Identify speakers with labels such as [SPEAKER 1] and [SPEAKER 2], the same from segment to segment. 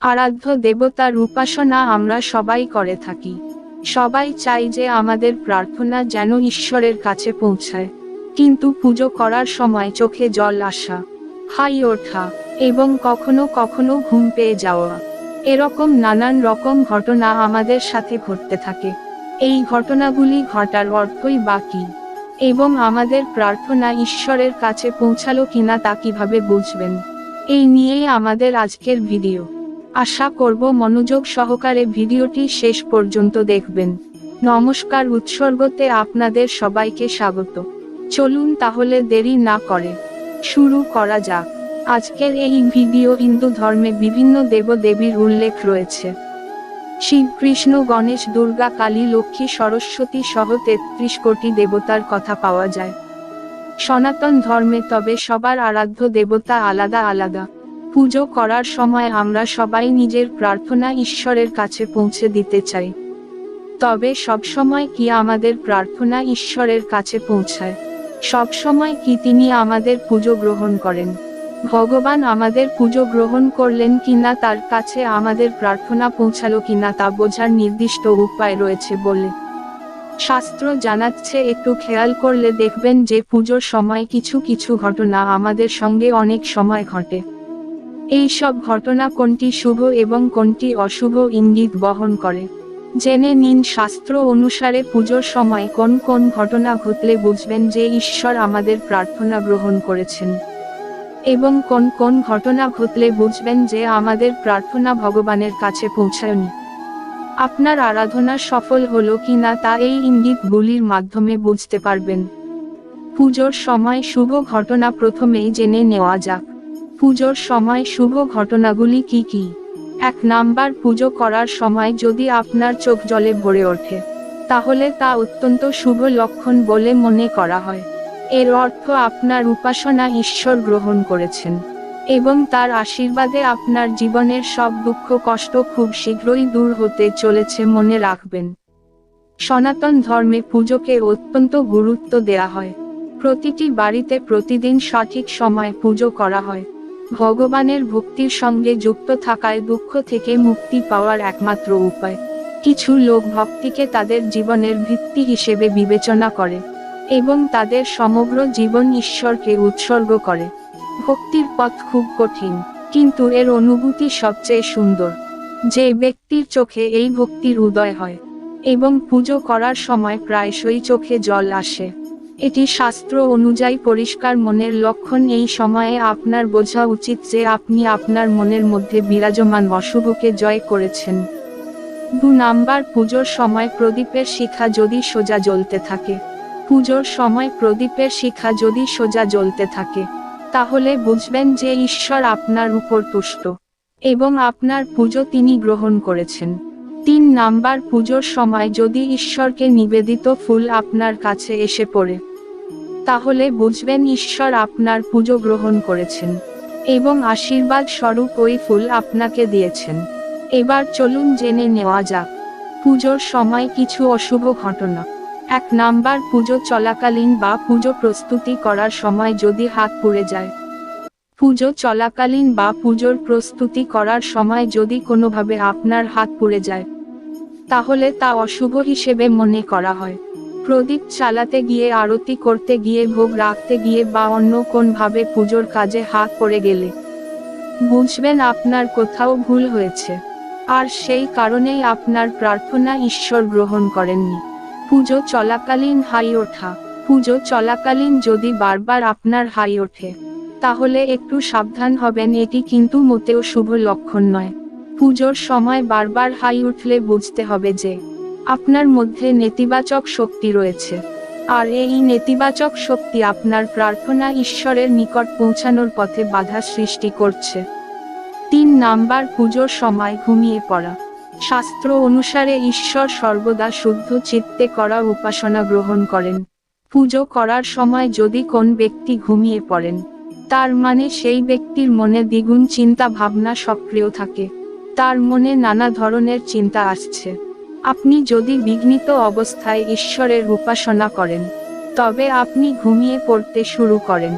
[SPEAKER 1] আরাধ্য দেবতার উপাসনা আমরা সবাই করে থাকি। সবাই চাই যে আমাদের প্রার্থনা যেন ঈশ্বরের কাছে পৌঁছায়। কিন্তু পুজো করার সময় চোখে জল আসা, হাই ওঠা, এবং কখনো কখনো ঘুম পেয়ে যাওয়া। এরকম নানান রকম ঘটনা আমাদের সাথে ঘটতে থাকে। এই ঘটনাগুলি ঘটার অর্থই বাকি এবং আমাদের প্রার্থনা ঈশ্বরের কাছে পৌঁছালো কিনা তা কীভাবে বুঝবেন? এই নিয়েই আমাদের আজকের ভিডিও। আশা করব মনোযোগ সহকারে ভিডিওটি শেষ পর্যন্ত দেখবেন। নমস্কার উৎসর্গতে আপনাদের সবাইকে স্বাগত। চলুন তাহলে দেরি না করে। শুরু করা যাক। আজকের এই ভিডিও হিন্দু ধর্মে বিভিন্ন দেবদেবীর উল্লেখ রয়েছে। শিব কৃষ্ণ গণেশ, দুর্গা, কালী, লক্ষ্মী, সরস্বতী সহ তেত্রিশ কোটি দেবতার কথা পাওয়া যায়। সনাতন ধর্মে তবে সবার আরাধ্য দেবতা আলাদা আলাদা। পুজো করার সময় আমরা সবাই নিজের প্রার্থনা ঈশ্বরের কাছে পৌঁছে দিতে চাই। তবে সবসময় কি আমাদের প্রার্থনা ঈশ্বরের কাছে পৌঁছায়? সবসময় কি তিনি আমাদের পুজো গ্রহণ করেন? ভগবান আমাদের পুজো গ্রহণ করলেন কিনা তার কাছে আমাদের প্রার্থনা পৌঁছালো কিনা তা বোঝার নির্দিষ্ট উপায় রয়েছে বলে শাস্ত্র জানাচ্ছে, একটু খেয়াল করলে দেখবেন যে পুজোর সময় কিছু কিছু ঘটনা আমাদের সঙ্গে অনেক সময় ঘটে। এই সব ঘটনা কোনটি শুভ এবং কোনটি অশুভ ইঙ্গিত বহন করে? জেনে নিন শাস্ত্র অনুসারে পুজোর সময় কোন কোন ঘটনা ঘটলে বুঝবেন যে ঈশ্বর আমাদের প্রার্থনা গ্রহণ করেছেন। এবং কোন কোন ঘটনা ঘটলে বুঝবেন যে আমাদের প্রার্থনা ভগবানের কাছে পৌঁছায়নি। আপনার আরাধনা সফল হলো কিনা তা এই ইঙ্গিতগুলির মাধ্যমে বুঝতে পারবেন। পুজোর সময় শুভ ঘটনা প্রথমেই জেনে নেওয়া যাক। পুজোর সময় শুভ ঘটনাগুলি কি কি? এক নাম্বার, পুজো করার সময় যদি আপনার চোখ জলে ভরে ওঠে, তাহলে তা অত্যন্ত শুভ লক্ষণ বলে মনে করা হয়। এর অর্থ আপনার উপাসনা ঈশ্বর গ্রহণ করেছেন এবং তার আশীর্বাদে আপনার জীবনের সব দুঃখ, কষ্ট খুব শীঘ্রই দূর হতে চলেছে মনে রাখবেন। সনাতন ধর্মে পুজোকে অত্যন্ত গুরুত্ব দেয়া হয়। প্রতিটি বাড়িতে প্রতিদিন সঠিক সময় পুজো করা হয়। ভগবানের ভক্তির সঙ্গে যুক্ত থাকায় দুঃখ থেকে মুক্তি পাওয়ার একমাত্র উপায়। কিছু লোক ভক্তিকে তাদের জীবনের ভিত্তি হিসেবে বিবেচনা করে এবং তাদের সমগ্র জীবন ঈশ্বরকে উৎসর্গ করে। ভক্তির পথ খুব কঠিন, কিন্তু এর অনুভূতি সবচেয়ে সুন্দর। যে ব্যক্তির চোখে এই ভক্তির উদয় হয় এবং পুজো করার সময় প্রায়শই চোখে জল আসে। এটি শাস্ত্র অনুযায়ী পরিষ্কার মনের লক্ষণ। এই সময়ে আপনার বোঝা উচিত যে আপনি আপনার মনের মধ্যে বিরাজমান অশুভকে জয় করেছেন। দু নাম্বার, পুজোর সময় প্রদীপের শিখা যদি সোজা জ্বলতে থাকে। পুজোর সময় প্রদীপের শিখা যদি সোজা জ্বলতে থাকে। তাহলে বুঝবেন যে ঈশ্বর আপনার উপর তুষ্ট। এবং আপনার পুজো তিনি গ্রহণ করেছেন। তিন নাম্বার, পুজোর সময় যদি ঈশ্বরকে নিবেদিত ফুল আপনার কাছে এসে পড়ে। তাহলে বুঝবেন ঈশ্বর আপনার পুজো গ্রহণ করেছেন। এবং আশীর্বাদ স্বরূপ ওই ফুল আপনাকে দিয়েছেন। এবার চলুন জেনে নেওয়া যাক। পুজোর সময় কিছু অশুভ ঘটনা। এক নাম্বার, পুজো চলাকালীন বা পুজো প্রস্তুতি করার সময় যদি হাত পুড়ে যায়। পুজো চলাকালীন বা পুজোর প্রস্তুতি করার সময় যদি কোনোভাবে আপনার হাত পুড়ে যায়। তাহলে তা অশুভ হিসেবে মনে করা হয়। প্রদীপ চালাতে গিয়ে, আরতি করতে গিয়ে, ভোগ রাখতে গিয়ে বা অন্য কোনভাবে পুজোর কাজে হাত পড়ে গেলে। বুঝবেন আপনার কোথাও ভুল হয়েছে। আর সেই কারণেই আপনার প্রার্থনা ঈশ্বর গ্রহণ করেননি। পুজো চলাকালীন হাই ওঠা। পুজো চলাকালীন যদি বারবার আপনার হাই ওঠে, তাহলে একটু সাবধান হবেন, এটি কিন্তু মোটেও শুভ লক্ষণ নয়। পুজোর সময় বারবার হাই উঠলে বুঝতে হবে যে আপনার মধ্যে নেতিবাচক শক্তি রয়েছে। আর এই নেতিবাচক শক্তি আপনার প্রার্থনা ঈশ্বরের নিকট পৌঁছানোর পথে বাধা সৃষ্টি করছে। তিন নাম্বার, পুজোর সময় ঘুমিয়ে পড়া। শাস্ত্র অনুসারে ঈশ্বর সর্বদা শুদ্ধ চিত্তে করা উপাসনা গ্রহণ করেন। পুজো করার সময় যদি কোন ব্যক্তি ঘুমিয়ে পড়েন, তার মানে সেই ব্যক্তির মনে দ্বিগুণ চিন্তা ভাবনা সক্রিয় থাকে। তার মনে নানা ধরনের চিন্তা আসছে। আপনি যদি বিঘ্নিত অবস্থায় ঈশ্বরের উপাসনা করেন, তবে আপনি ঘুমিয়ে পড়তে শুরু করেন।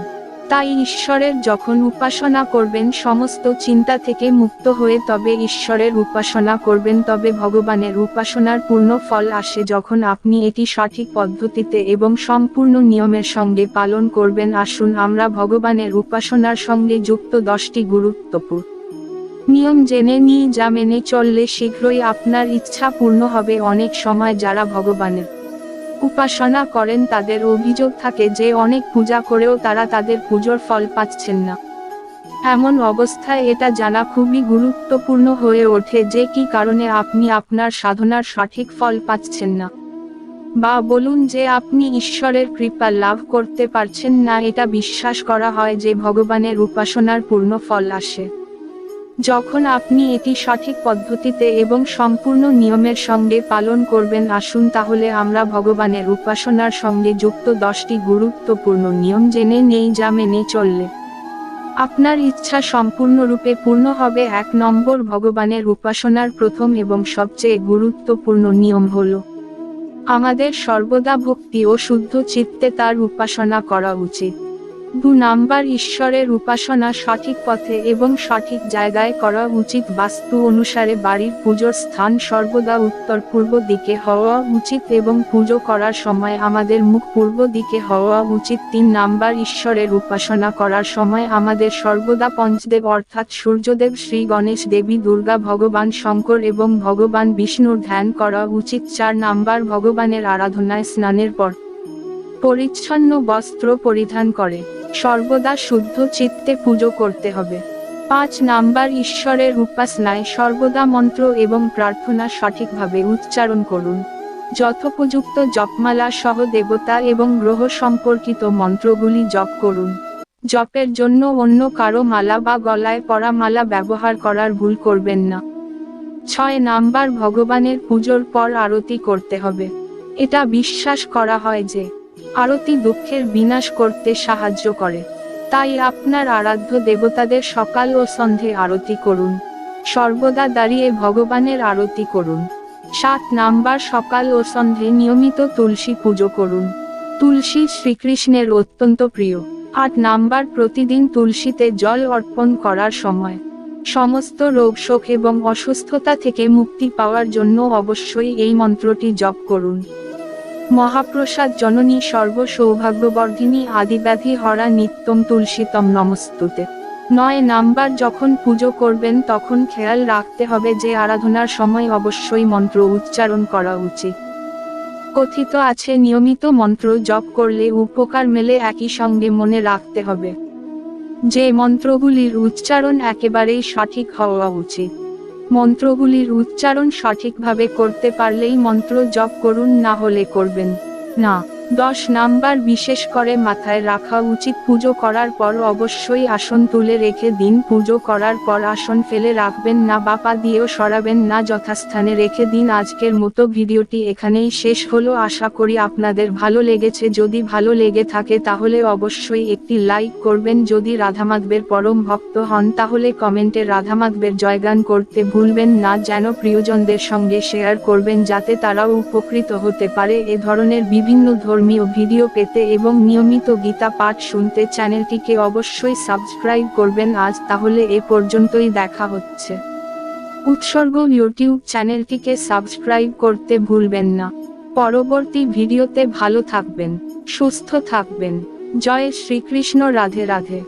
[SPEAKER 1] তাই ঈশ্বরের যখন উপাসনা করবেন, সমস্ত চিন্তা থেকে মুক্ত হয়ে তবে ঈশ্বরের উপাসনা করবেন, তবে ভগবানের উপাসনার পূর্ণ ফল আসে যখন আপনি এটি সঠিক পদ্ধতিতে এবং সম্পূর্ণ নিয়মের সঙ্গে পালন করবেন। আসুন আমরা ভগবানের উপাসনার সঙ্গে যুক্ত দশটি গুরুত্বপূর্ণ নিয়ম জেনে নিই যা মেনে চললে শীঘ্রই আপনার ইচ্ছা পূর্ণ হবে। অনেক সময় যারা ভগবানের উপাসনা করেন, তাদের অভিযোগ থাকে যে অনেক পূজা করেও তারা তাদের পুজোর ফল পাচ্ছেন না। এমন অবস্থায় এটা জানা খুবই গুরুত্বপূর্ণ হয়ে ওঠে যে কি কারণে আপনি আপনার সাধনার সঠিক ফল পাচ্ছেন না। বা বলুন যে আপনি ঈশ্বরের কৃপা লাভ করতে পারছেন না, এটা বিশ্বাস করা হয় যে ভগবানের উপাসনার পূর্ণ ফল আসে। যখন আপনি এটি সঠিক পদ্ধতিতে এবং সম্পূর্ণ নিয়মের সঙ্গে পালন করবেন, আসুন তাহলে আমরা ভগবানের উপাসনার সঙ্গে যুক্ত দশটি গুরুত্বপূর্ণ নিয়ম জেনে নেই যা মেনে চললে আপনার ইচ্ছা সম্পূর্ণরূপে পূর্ণ হবে। এক নম্বর, ভগবানের উপাসনার প্রথম এবং সবচেয়ে গুরুত্বপূর্ণ নিয়ম হল আমাদের সর্বদা ভক্তি ও শুদ্ধ চিত্তে তার উপাসনা করা উচিত। দু নাম্বার ঈশ্বরের উপাসনা সঠিক পথে এবং সঠিক জায়গায় করা উচিত বাস্তু অনুসারে বাড়ির পুজোর স্থান সর্বদা উত্তর পূর্ব দিকে হওয়া উচিত এবং পুজো করার সময় আমাদের মুখ পূর্ব দিকে হওয়া উচিত। তিন নাম্বার ঈশ্বরের উপাসনা করার সময় আমাদের সর্বদা পঞ্চদেব অর্থাৎ সূর্যদেব, শ্রী গণেশ দেবী, দুর্গা ভগবান শঙ্কর এবং ভগবান বিষ্ণুর ধ্যান করা উচিত। চার নাম্বার ভগবানের আরাধনায় স্নানের পর পরিচ্ছন্ন বস্ত্র পরিধান করে। সর্বদা শুদ্ধ চিত্তে পুজো করতে হবে। পাঁচ নাম্বার, ঈশ্বরের উপাসনায় সর্বদা মন্ত্র এবং প্রার্থনা সঠিকভাবে উচ্চারণ করুন। যথোপযুক্ত জপমালা সহ দেবতা এবং গ্রহ সম্পর্কিত মন্ত্রগুলি জপ করুন। জপের জন্য অন্য কারও মালা বা গলায় পরা মালা ব্যবহার করার ভুল করবেন না। ছয় নাম্বার, ভগবানের পুজোর পর আরতি করতে হবে। এটা বিশ্বাস করা হয় যে আরতি দুঃখের বিনাশ করতে সাহায্য করে। তাই আপনার আরাধ্য দেবতাদের সকাল ও সন্ধে আরতি করুন। সর্বদা দাঁড়িয়ে ভগবানের আরতি করুন। সাত নাম্বার সকাল ও সন্ধে নিয়মিত তুলসী পুজো করুন। তুলসী শ্রীকৃষ্ণের অত্যন্ত প্রিয়। আট নাম্বার প্রতিদিন তুলসীতে জল অর্পণ করার সময়। সমস্ত রোগ, শোক এবং অসুস্থতা থেকে মুক্তি পাওয়ার জন্য অবশ্যই এই মন্ত্রটি জপ করুন। মহাপ্রসাদ জননী সর্ব সৌভাগ্যবর্ধিনী আদিব্যাধি হরা নিত্যম তুলসীতম নমস্তুতে। নয় নাম্বার যখন পুজো করবেন তখন খেয়াল রাখতে হবে যে আরাধনার সময় অবশ্যই মন্ত্র উচ্চারণ করা উচিত। কথিত আছে নিয়মিত মন্ত্র জপ করলে উপকার মেলে একই সঙ্গে মনে রাখতে হবে। যে মন্ত্রগুলির উচ্চারণ একেবারেই সঠিক হওয়া উচিত। মন্ত্রগুলির উচ্চারণ সঠিকভাবে করতে পারলেই মন্ত্র জপ করুন না হলে করবেন। না। দশ নাম্বার বিশেষ করে মাথায় রাখা উচিত পুজো করার পর অবশ্যই আসন তুলে রেখে দিন। পুজো করার পর আসন ফেলে রাখবেন না বাপা দিয়েও সরাবেন না, যথাস্থানে রেখে দিন। আজকের মতো ভিডিওটি এখানেই শেষ হলো। আশা করি আপনাদের ভালো লেগেছে। যদি ভালো লেগে থাকে তাহলে অবশ্যই একটি লাইক করবেন। যদি রাধামাধবের পরম ভক্ত হন তাহলে কমেন্টে রাধামাধবের জয়গান করতে ভুলবেন না। যেন প্রিয়জনদের সঙ্গে শেয়ার করবেন যাতে তারাও উপকৃত হতে পারে। এ ধরনের বিভিন্ন ধর্মীয় ভিডিও পেতে এবং নিয়মিত গীতা পাঠ শুনতে চ্যানেলটিকে অবশ্যই সাবস্ক্রাইব করবেন আজ তাহলে এ পর্যন্তই দেখা হচ্ছে। উৎসর্গ ইউটিউব চ্যানেলটিকে সাবস্ক্রাইব করতে ভুলবেন না। পরবর্তী ভিডিওতে ভালো থাকবেন, সুস্থ থাকবেন। জয় শ্রীকৃষ্ণ, রাধে রাধে।